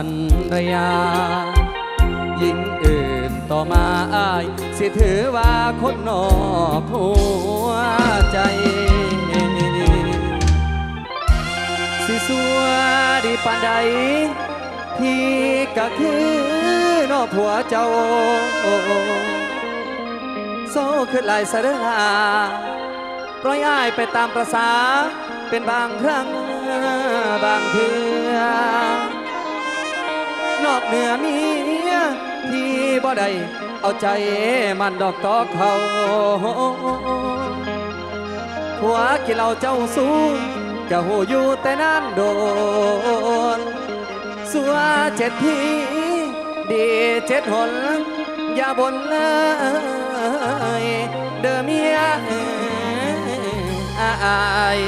จากพันรยา ยิ่งอื่นต่อมาอาย สิถือว่าคนนอกหัวใจ สิสัวดีปานใด พี่ก็คือนอกผัวเจ้าโซ่ขึ้นลายสะเดอลาปล่อยอ้ายไปตามประษาเป็นบางครั้งบางเทือ นอกเหนือเมียที่บ่ได้เอาใจมันดอกตอกเขาผัวกินเหล้าเจ้าสู้ก็หูอยู่แต่นั้นโดนสัวเจ็ดทีดีเจ็ดหนอย่าบนเลยเด้อเมียอาย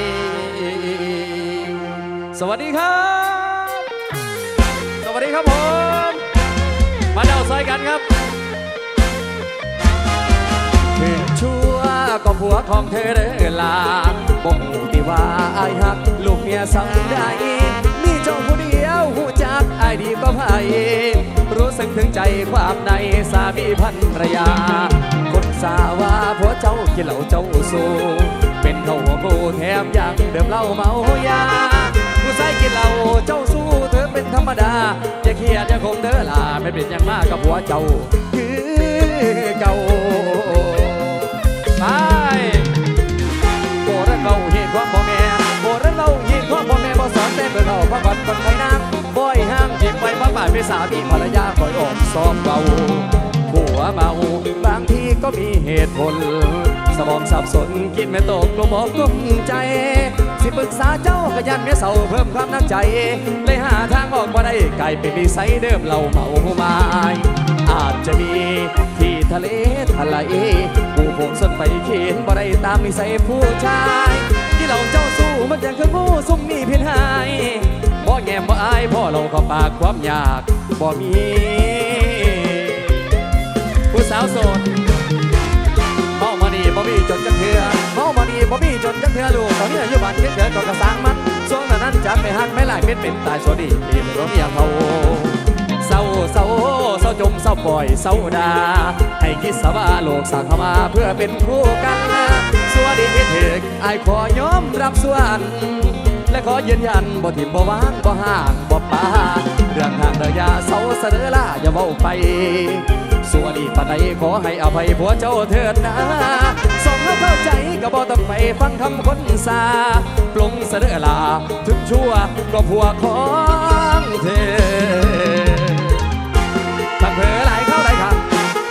สวัสดีครับ ดีครับผม มาเดาซอยกันครับถึงชั่วก็ผัวของเธอเด้อลาบ่หูติว่าอายหัก ลูกเมียสังใดมีเจ้าผู้เดียวหูจักอายดีก็ไผรู้สึกถึงใจความในสามีพันรยา คนสาว่าผัวเจ้ากินเหล้าเจ้าสูเป็นเขาหัวกูแถมยังเดิมเหล้าเมายา กินเหล้าเจ้าสู้เธอเป็นธรรมดาอย่าเครียดอย่าคงเด้อล่ะไม่เป็นอย่างมากกับหัวเจ้า คือเก่าไปโบราณเราเห็นความพ่อแม่โบราณเราเห็นความพ่อแม่บ่สอนแต่เบื่อเราพักวันคนไทยนางบ่อยห้างเก็บไปบ้านไม่สามีภรรยาคอยออกซ้อมเบาผัวเมาบางทีก็มีเหตุผล สมองสับสนกินไม่ตกกลมอกกลุ้มใจ สิปรึกษาเจ้าก็ยันเมียเศร้าเพิ่มความน้ำใจ เลยหาทางออกมาได้กลายเป็นนิสัยเดิมเราเมาไมายอาจจะมีที่ทะเลทลายผู้ผมสนไปเขียนบ่ได้ตามนิสัยผู้ชาย ที่เราเจ้าสู้มันยังคือผู้ซุ่มมีเพียนหายบ่แง่มบ่อายพ่อเราก็ปากความอยากบ่มี ผู้สาวโสด บ่มีจนจักเถื่อลูกตอนนี้อายุบ้านเกิดเกิดก็กระสางมันช่วงนั้นจักไปหักไม่หลายเป็นเป็นตายสวัสดีเอ็มร้องอย่างเขาเศร้าเศร้าเศร้าจมเศร้าปล่อยเศร้าดา ให้คิดสว่าโลกสั่งเข้ามาเพื่อเป็นคู่กันสวัสดีเถิกไอขอยอมรับส่วนและขอยืนยันบ่ทิมบ่วางบ่ห่างบ่ป่าเรื่องทางเดินยาเศร้าเสนอล่าอย่าเว้าไป สวัสดีปานใดขอให้อภัยผัวเจ้าเถิดนะสองเข้าใจก็บ่ต้องไปฟังคำคนสาปลงเสนอลาถึงชั่วก็ผัวของเธอพักเผลอไหลเข้าไหลขัง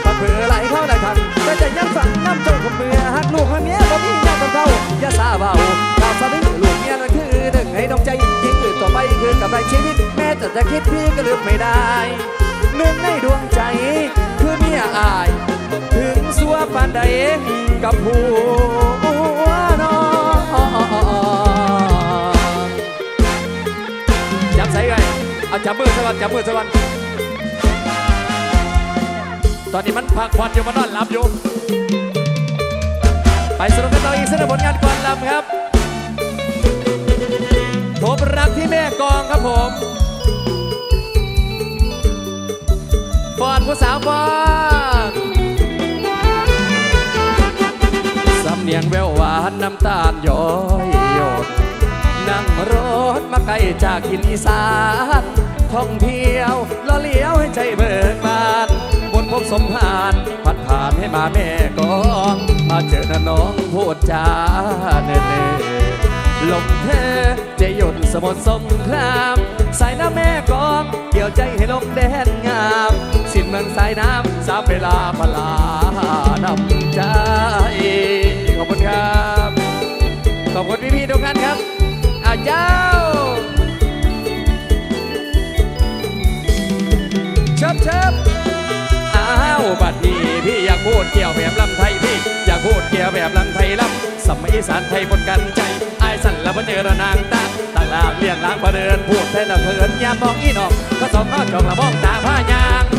พักเผลอไหลเข้าไหลขังแต่จะยังสั่งน้ำเจ้าของเมือหักลูกหักเมียบ่มีแน่ต้องเข้าอย่าซาเบาข่าวสะดึกลูกเมียนั่นคือหนึ่งให้น้องใจยิงอื่นต่อไปคือกำไรชีวิต แม้แต่จะคิดพี่ก็ลืมไม่ได้ หนึ่งในดวงใจ คือเมียอาย ถึงสัวปานใดกับผัวนอจับใส่ไงเอาจับมือสักวันจับมือสักวันตอนนี้มันพักผ่อนอยู่มันนอนหลับอยู่ไปสรุปกันต่ออีกสักผลงานก่อนลำครับผมรักที่แม่กองครับผม ฟอนผู้สาวฟอนสำเนียงแววหวานน้ำตาลย้อยหยดนั่งรถมาไกลจากทินอีสานท่องเที่ยวล้อเลี้ยวให้ใจเบิกบาน บนพบสมผานพัดผ่านให้มาแม่กองมาเจอน้าน้องพูดจาเน่ๆลมเธอจะหยุดสมุทรสงคราม สายน้ำแม่กอง เกี่ยวใจให้ลมแดนงาม สินเมืองสายน้ำสาบเวลาพลานำใจขอบคุณครับ ขอบคุณพี่ๆทุกท่านครับอาเจ้าเชิบเชิบอ้าวบัดนี้พี่อยากพูดเกี่ยวแบบลำไทยพี่อยากพูดเกี่ยวแบบลำไทยลำสมัยอีสานไทยบนกันใจไอ้สันแล้วมาเจอระนางตาต่างลาเลียงล้างมาเดินพูดแทนละเพินยามมองอีนอกก็สองข้อจองละมองตาผ้ายาง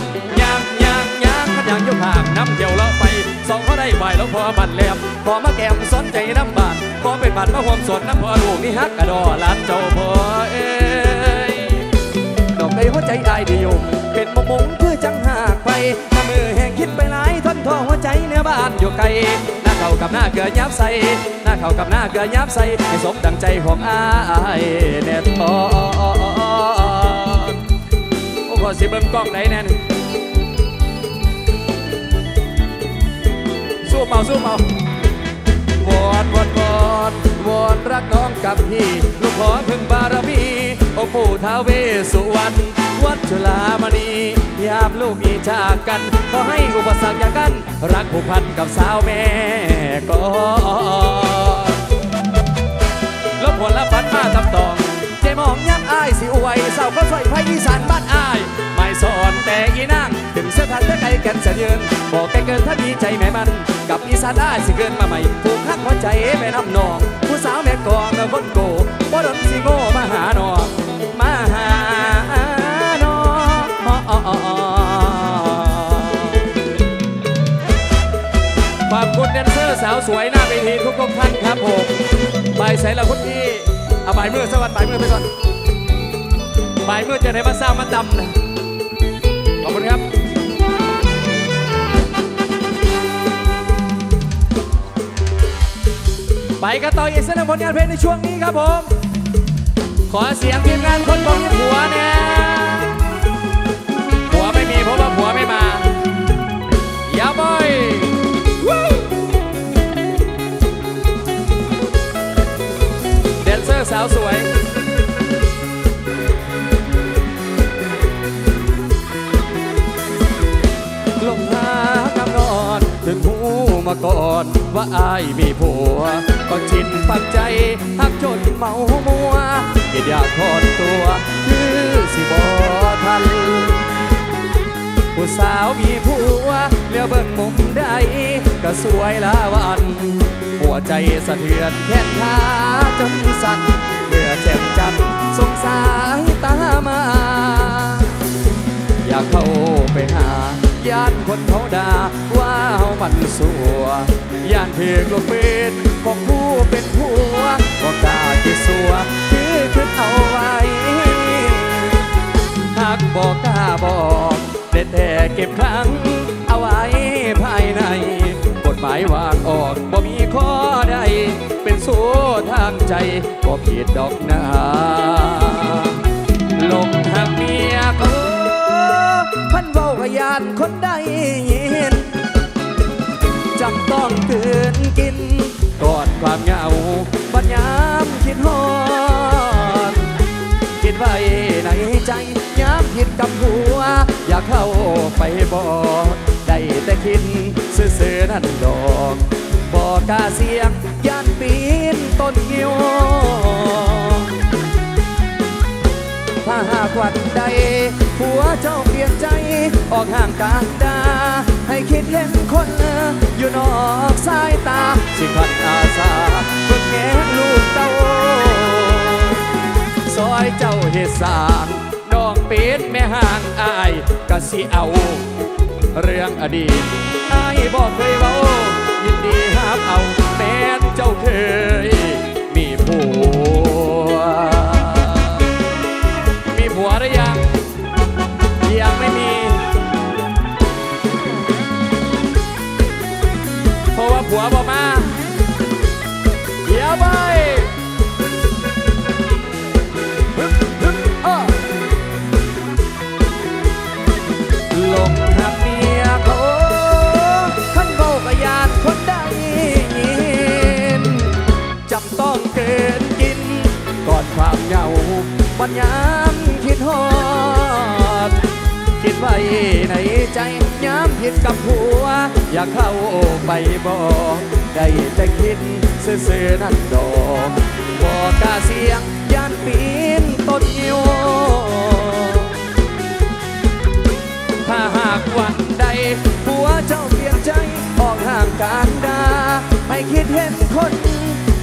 ยางยากห่างน้ำเดียวเลาะไปสองเขาได้ไหวแล้วพอบันแหลมพอมาแก้มสนใจน้ำบานขอเป็นบัตรมาหวมสนน้ำพอลูกนี่ฮักกระดอลานเจ้าพ่อเอ้ยดอกในหัวใจอายเดียวเป็นมงมงคือจังหากไปถ้ามือแห่งคิดไปหลายทนทอหัวใจเนื้อบ้านอยู่ไกลหน้าเข่ากับหน้าเกลือยับใส่หน้าเข่ากับหน้าเกลือยับใส่ให้สมดังใจของอายแน่ทอโอ้ขอสิเบิ่งกล้องไหนแน่น เมาสู้เมาวอนวอนวอนวอนรักน้องกับพี่ลูกขอพึ่งบารมีองค์ปู่ท้าวเวสสุวรรณวัดจุฬามณียามลูกมีจากกัน ขอให้อุปสรรคอย่างกัน รักผูกพันกับสาวแม่ก่อนลบผลละพันมาตำตองใจมองยักอายสิอวยเศร้าก็สวยไพอีสานบ้านอาย กันเสียยืนบอกไกเกินถ้าดีใจแม่มัน กับอีสานอายสิเกินมาใหม่ผูกหักหัวใจแม่น้ำนอง ผู้สาวแม่กองแล้วคนโกบ่ดนสิโง่มาหาน้อมาหาน้องขอบคุณแดนเซอร์สาวสวยหน้าเวทีทุกท่านครับผมใบายใส่ละคุณพี่เอาใบายมือสวัสดิ์ใบายมือไปก่อนใบายมือจะได้มาสร้างมาตำนะขอบคุณครับ ไปกันต่ออีกเส้นทางผลงานเพลงในช่วงนี้ครับผม ขอเสียงทีมงานคนบอกมีผัวเนี่ย อยากทอดตัว คือสิบอทัน ผู้สาวมีผัวเลี้ยวเบิ่งมุมใด ก็สวยละวัน หัวใจสะเทือนแขนขาจนสั่นเมื่อแจ่มจันสงสายตามา อยากเข้าไปหาย่านคนเขาด่าว่าเฮามันสัวย่านถือกลงเป็นของผู้เป็นผัวก็กล้าที่สัว คือคิดเอาไว้หากบอกกล้าบอกได้แต่เก็บครั้งเอาไว้ภายใน กฎหมายวางออกบ่มีข้อใด เป็นสู้ทางใจก็ผิดดอกนาลงหักเมียก็พันเว้าขยานคนใดยินจำต้องคืนกินกอดความเหงาบัดยามคิดฮอด ไว้ในใจย้ำผิดกับหัว อยากเข้าไปบอกได้แต่คิดซื่อๆนั่นดอกบอกกาเสียงย่านปีนต้นงิ้วถ้าหากวันใดผัวเจ้าเปลี่ยนใจ ออกห่างกันดา ให้คิดเห็นคนอยู่นอกสายตา สิขันอาสาเพื่อแง่ลูกเต้า ซอยเจ้าเฮสางน้องเป็ดแม่ห่างอายก็สิเอา เรื่องอดีตอายบอกเคยเว้ายินดีหากเอาแม้เจ้าเคย มีผัว มีผัวหรือยัง เหงาบัญยามคิดฮอด คิดไว้ในใจย้ำผิดกับผัว อยากเข้าไปบอกได้แต่คิดซื่อๆนั่นดอกบอกกาเสียงย่านปีนต้นยิวถ้าหากวันใดผัวเจ้าเปลี่ยนใจออกห่างกันดาไม่คิดเห็นคน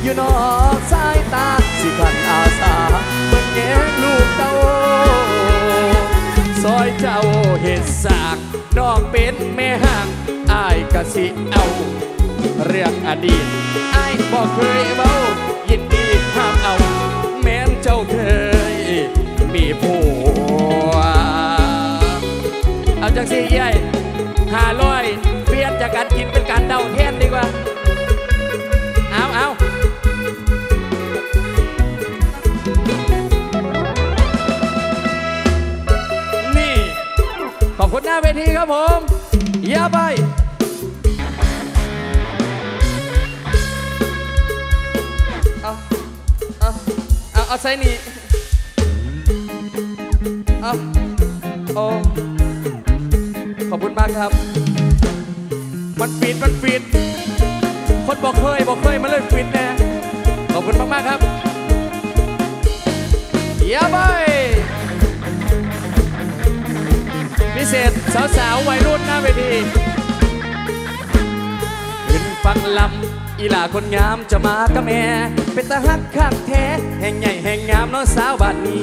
อยู่นอกสายตา งลูกเต้าซอยเจ้าเห็ดสากน้องเป็นแม่ห่างอายกะสิเอา เรื่องอดีตไอ้ายบอกเคยเบายินดีห้ามเอา แม้นเจ้าเคยมีผัวเอาจังสิใหญ่ห้าร้อยเปลี่ยนจากการกินเป็นการเดาแทนดีกว่า ขอบคุณหน้าเวทีครับผมอย่าไปเอาเอาเอาเอาใส่นี่เอาโอ้ขอบคุณมากครับ มันปิดมันปิดคนบอกเคยบอกเคยมันเลยปิดแน่ขอบคุณมากมากๆครับเยี่ยมไป พิเศษสาวๆวัยรุ่นหน้าเวทีขึ้นฟังลำอีหล่าคนงามจะมากับแม่เป็นตาฮักข้างแท้แห่งใหญ่แห่งงามน้องสาวบ้านนี้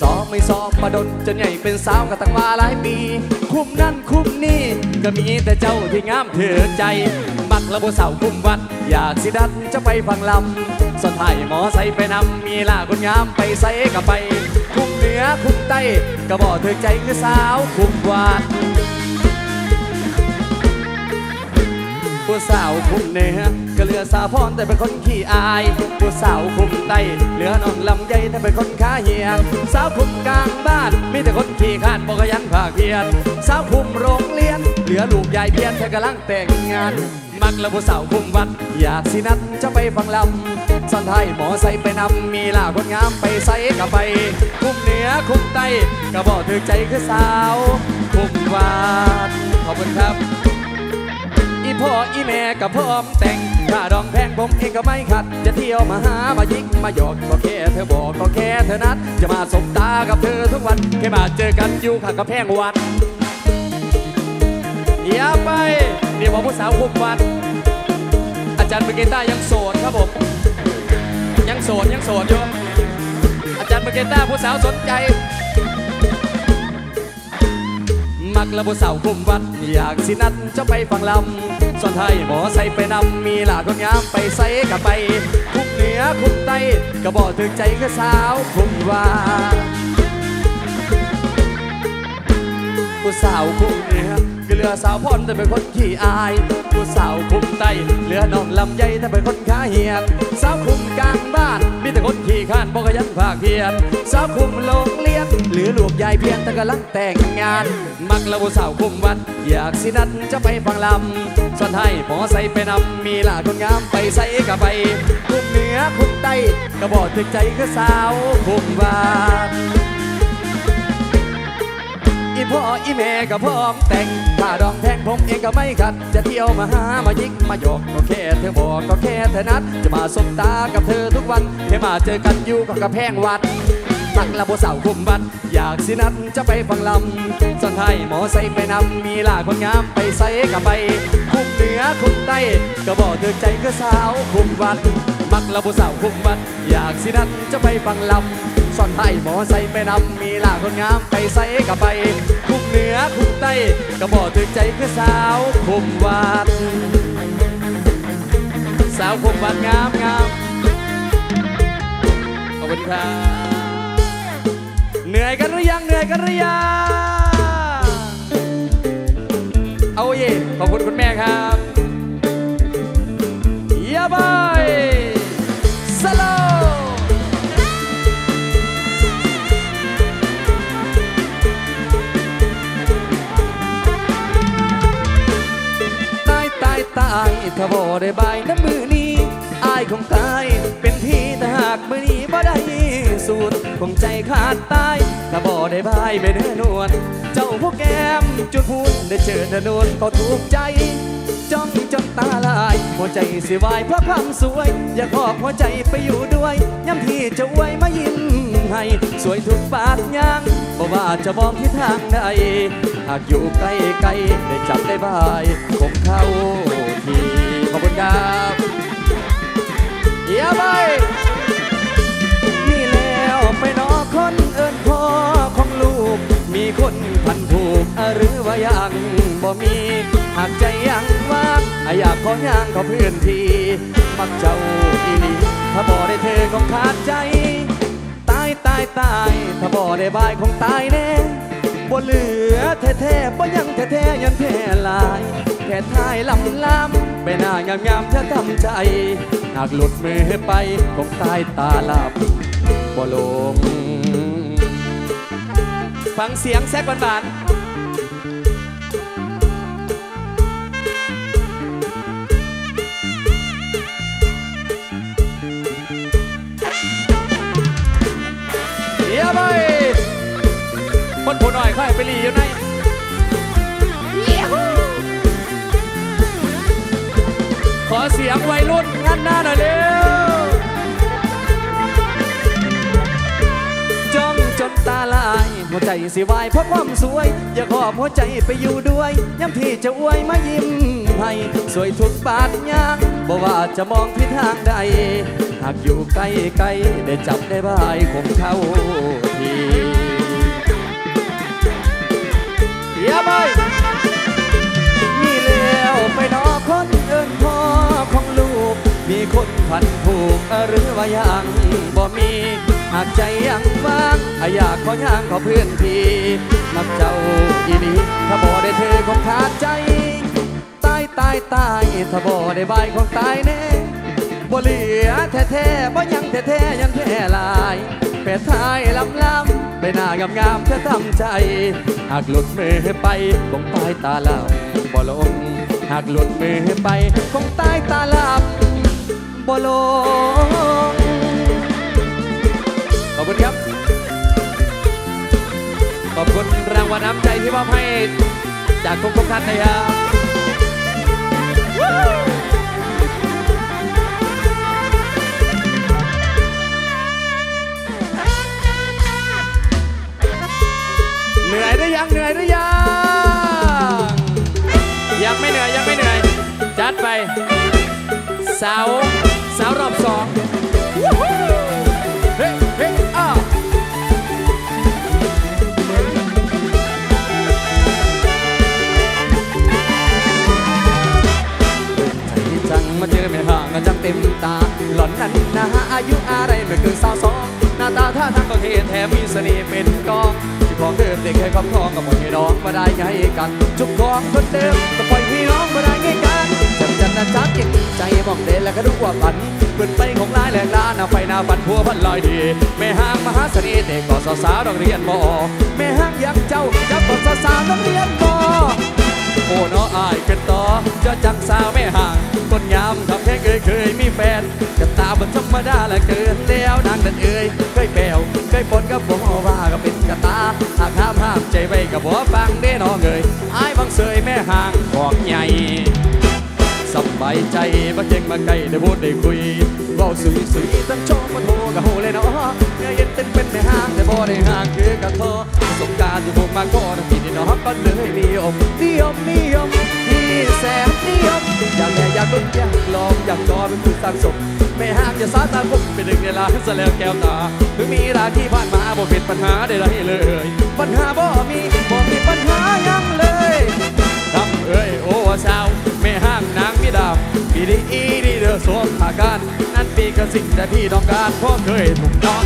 สอบไม่สอบมาดนจนใหญ่เป็นสาวก็ตั้งว่าหลายปี คุ้มนั่นคุ้มนี่ก็มีแต่เจ้าที่งามเถือใจ มักระบบสาวคุ้มวัด อยากสิดันจะไปฟังลำสนไทยหมอใส่ไปนำมีหลาคนงามไปใส่กับไป คุ้มเหนือคุ้มใต้ก็บอกเธอใจคือสาวคุ้มวัดผู้สาวคุมเหนือก็เหลือสาวพรแต่เป็นคนขี้อายผู้สาวคุมใต้เหลือน้องลำใหญ่แต่เป็นคนขาเหียงสาวคุมกลางบ้านมีแต่คนขี้ขาดบอกยันภาคเพียรสาวคุมโรงเรียน เหลือลูกยายเพียนเธอกำลังแต่งงาน มักแล้วผู้สาวคุ้มวัด อยากสินัดจะไปฟังลำสันไทยหมอใส่ไปนำมีล่าคนงามไปใส่กับไป คุ้มเหนือคุ้มใต้ก็บอกถึงใจคือสาว คุ้มวัดขอบคุณครับอีพ่ออีแม่กับพร้อมแต่งถ้าดองแพงผมเองก็ไม่ขัด จะเที่ยวมาหามายิกมาหยอกก็แค่เธอบอกก็แค่เธอนัด จะมาสบตากับเธอทุกวันแค่มาเจอกันอยู่ข้างกับแพงวัดอย่าไป ดียวว่าผู้สาวคุมวัด อาจารย์เบเกต้ายังโสดครับผม ยังโสดยังโสดอยู่ อาจารย์เบเกต้าผู้สาวสนใจ มักและผู้สาวคุมวัด อยากสินัดจะไปฟังลำส่วนไทยหมอใส่ไปนำมีหลาคนงามไปใส่กับไป คุมเหนือคุมใต้ก็บอกถึงใจก็สาวคุมวัด ผู้สาวคุ้มเหนือก็เหลือสาวพรแต่เป็นคนขี้อาย ผู้สาวคุ้มใต้เหลือน้องลำใหญ่แต่เป็นคนขาเหียนสาวคุ้มกลางบ้านมีแต่คนขี้ข้านบอกขยันภาคเพียนสาวคุ้มโรงเรียนเหลือลูกยายเพียนแต่กำลังแต่งงาน มักและผู้สาวคุ้มวัด อยากสินัดจะไปฟังลำส่วนไทยหมอใส่ไปนำมีหลาคนงามไปใส่กับไปคุ้มเหนือคุ้มใต้ก็บอกถึงใจคือสาวคุ้มวัด อีพ่ออีแม่ก็พร้อมแต่งถ้าดองแพงผมเองก็ไม่ขัด จะเที่ยวมาหามายิกมาหยอกก็แค่เธอบอกก็แค่เธอนัด จะมาสบตากับเธอทุกวันแค่มาเจอกันอยู่กับกระแพงวัดมักละโบสาวคุมบัด อยากสินัดจะไปฟังลำส่วนไทยหมอใส่ไปนำมีหลาคนงามไปใส่กับไป คุมเหนือคุมใต้ก็บอกเธอใจก็สาวคุมวัดมักละโบสาวคุมบัด อยากสินัดจะไปฟังลำ สอนไทยหมอใส่ไปนำมีหลาคนงามไปใส่กับไป คุมเหนือคุมใต้ก็บอกถึงใจคือสาวคุมวัด สาวคุมวัดงามงามขอบคุณครับเหนื่อยกันหรือยังเหนื่อยกันหรือยังเอาเย่ขอบคุณคุณแม่ครับเยี่ยมไป ถ้าบ่ได้บายน้ำมือนี้อายคงตาย เป็นพี่ถ้าหากมือนี้บ่ได้สูตรคงใจขาดตาย ถ้าบ่ได้บายไปเนื้อนวลเจ้าพวกแกมจุดพูนได้เจอเธอนวลก็ถูกใจจ้องจนตาลาย หัวใจสิวายเพราะความสวย อยากขอบหัวใจไปอยู่ด้วยย้ำที่จะอวยมายิ้มให้ สวยทุกปากย่างบ่ว่าจะมองที่ทางใดหากอยู่ใกล้ๆได้จับได้บายคงเข้าที ขอบคุณครับเยี่ยไปนี่แล้วไปนอคนเอินพ่อของลูก มีคนพันผูกหรือว่ายังบ่มีหากใจยังว่างอยากขอย่างขอเพื่อนทีมักเจ้าอีลีถ้าบ่ได้เธอของขาดใจ ตายตายตายถ้าบ่ได้บายคงตายแน่บ่เหลือแท้แท้บ่ยังแท้แท้ยันแท้ลายแค่ทายลำลำ ไม่น่างามๆามเธอทำใจ หากหลุดมือไปคงตายตาลับบ่ลง ฟังเสียงแซกหวานๆคนผู้น่อยค่อยไปรี ยงวัยรุ่นงัดหน้าหน่อยเร็วจ้องจนตาลาย หัวใจสิวายเพราะความสวย อยากขอบหัวใจไปอยู่ด้วยย้ำที่จะอวยมายิ้มให้สวยทุกบาทยากบอกว่าจะมองที่ทางใด หากอยู่ใกล้ๆได้จับได้บ่ายคมเขา คนพันผูกหรือว่ายังบ่มีหากใจยังว่างอยากขอย่างขอเพื่อนทีนับเจ้าอีนี้ถ้าบ่ได้เธอคงขาดใจ ตายตายตายถ้าบ่ได้ใบของตายแน่บ่เหลือแท้ๆบ่ยังแท้ๆยังแท้ลายเป็ดท้ายลำลำไปหน้างามงามเธอทำใจ หากหลุดมือไปคงตายตาลับบ่ลง หากหลุดมือไปคงตายตาลับ บ่ลงขอบคุณครับ ขอบคุณรางวัลน้ำใจที่มอบให้จากทุกๆท่านนะครับเหนื่อยหรือยังเหนื่อยหรือยัง ยังไม่เหนื่อยยังไม่เหนื่อย จัดไปสาว สาวรอบสองเฮ้เฮ้อ้าจังมาเจอไม่ห่างจังเต็มตา หล่อนนั้นนะฮะอายุอะไรไม่เกินสาวสองหน้าตาท่าทางก็เท่แถมมีเสน่ห์เป็นกองที่พอเดิมเด็กให้ครอบครองก็บพ่อให้น้องมาได้ไงกันจุกของคนเดิมก็ปล่อยพี่น้องมาได้ไงกัน จันนะจ้าเก็บถึงใจบอกเด่นแล้วก็รู้ว่าฝันเปิดไปของลายแหลกลาหน้าไฟหน้าฝันพัวพันลอยดีแม่ห้างมหาเสน่ห์เด็กก่อสาวๆโรงเรียนมอแม่ห้างยังเจ้าจับก่อสาวๆโรงเรียนมอโอ้น้ออายเป็นต่อจะจังสาวแม่ห่างคนยามทำแค่เคยเคยมีแฟนกับตาบนธรรมดาและเกินแล้วนางนั่นเอ่ยเคยแปวเคยปนกับผมเอาว่าก็เป็นกระตาหากห้ามห้ามใจไว้กับบัวฟังเด้น้อเงยอายบังเสยแม่ห่างบอกใหญ่ บายใจบ่เก่งมาไกลได้พูดได้คุยเว้าสุยสุยตั้งชมมาโทรกะโหเลยเนาะเงยเย็นเป็นเป็นในห้างแต่บ่ได้ห้างคือกะทอสงการอยู่ผมมาก่อนที่นี่เนาะก็เลยนิยมนิยมนิยมนี่แสนนิยมอยากแย่อยากลุ้นอยากลองอยากจอเป็นผู้สร้างสมไม่ห้ามอย่าสาตามผมเป็นหนึ่งเนร้านสแล้วแก้วตาถึงมีราที่ผ่านมาบ่เป็นปัญหาใดๆเลย ปัญหาบ่มีบ่มีปัญหายังเลยทำเอ้ยโอ้สาว ดีอีดีเดอสวมผากันนั่นปีกัสิ่งแต่พี่ต้องการเพราะเคยถูกน้อง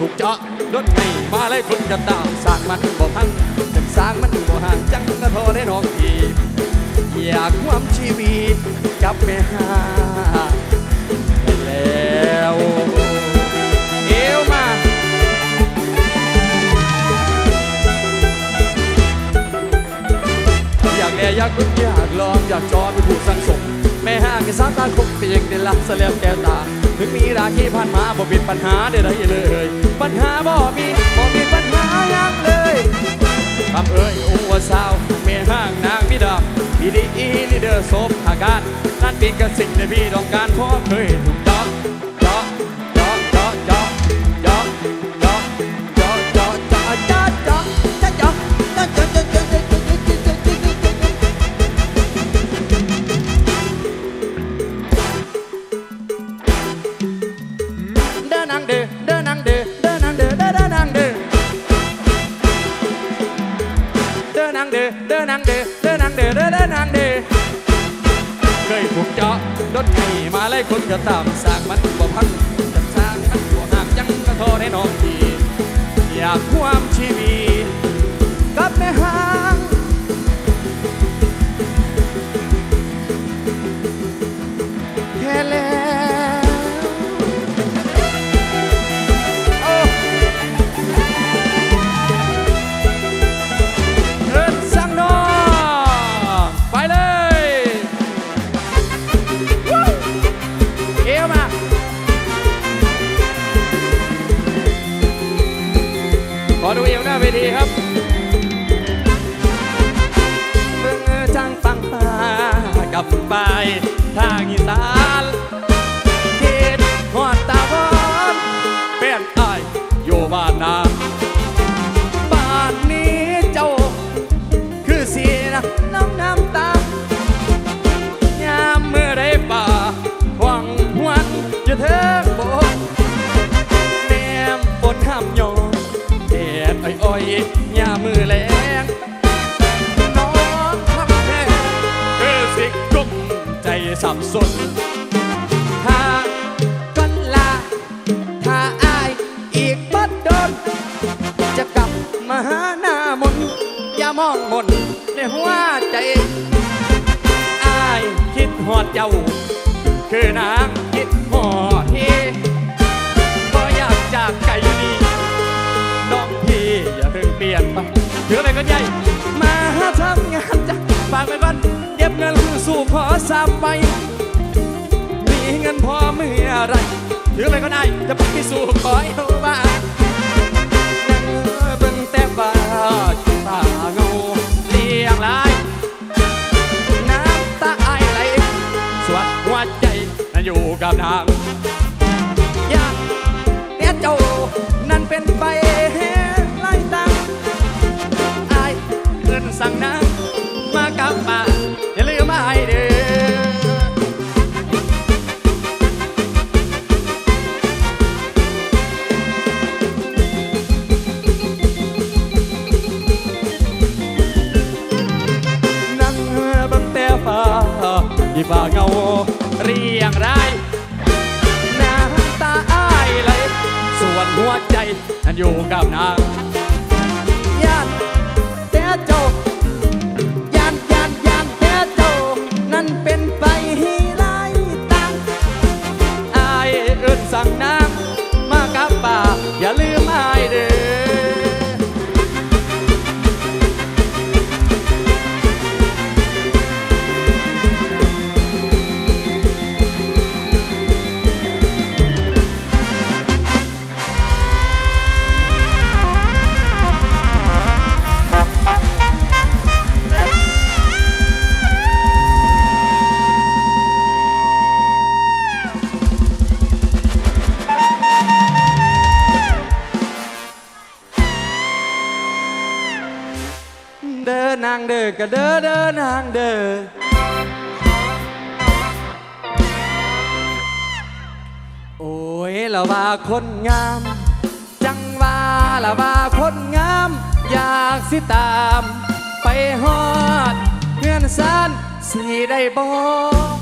ถูกเจาะรถไม่มาเลยคนจะตามสากมันบ่พังเป็นสากมันบ่ห่างจังก็โทรได้น้องอีอยากความชีวิตกับแม่หา อยากลองอยากจอเป็นผู้สังสม แม่ห้างกสามตาคบเพียงได้รับเสลียบแกตา ถึงมีราคีผ่านมาบ่เป็นปัญหาได้ไรเลย ปัญหาบ่มีบ่มีปัญหาอย่างเลยทำเอ้ยโอ้ว่าสาวแม่ห้างนางมิดาพี่ดีอีลีเดอร์ศพอาการนั่นเป็นกระสิ่งในพี่ต้องการพร้อเคยถูก ด้อนางเด้อเด้อนางเด้อเด้อเด้อนางเด้อเคยถูกเจาะรถหนีมาไล่คนก็ตามสากมันบ่พังจะสร้างมันบ่หักยังก็โทษให้น้องทีอยากความชีวิตกับแม่หา ไป อดเจ้า คือนางคิดหอดเฮก็อยากจากไก่นี้น้องพี่อย่าเพิ่งเปลี่ยนไปถือไปก็ใหญ่มาหาทำงานจ้ะฝากไปก่อนเก็บเงินสู่ขอสามไปมีเงินพอเมื่อไรถือไปก็ได้จะไปสู่ขอเอาบ้านยังเบิ่งแต่ฟ้า อยู่กับนางอยากเนี้ยเจ้า นั่นเป็นไป คนงาม จังว่าละว่าคนงาม อยากสิตาม ไปฮอดเงื่อนซานสีได้บอก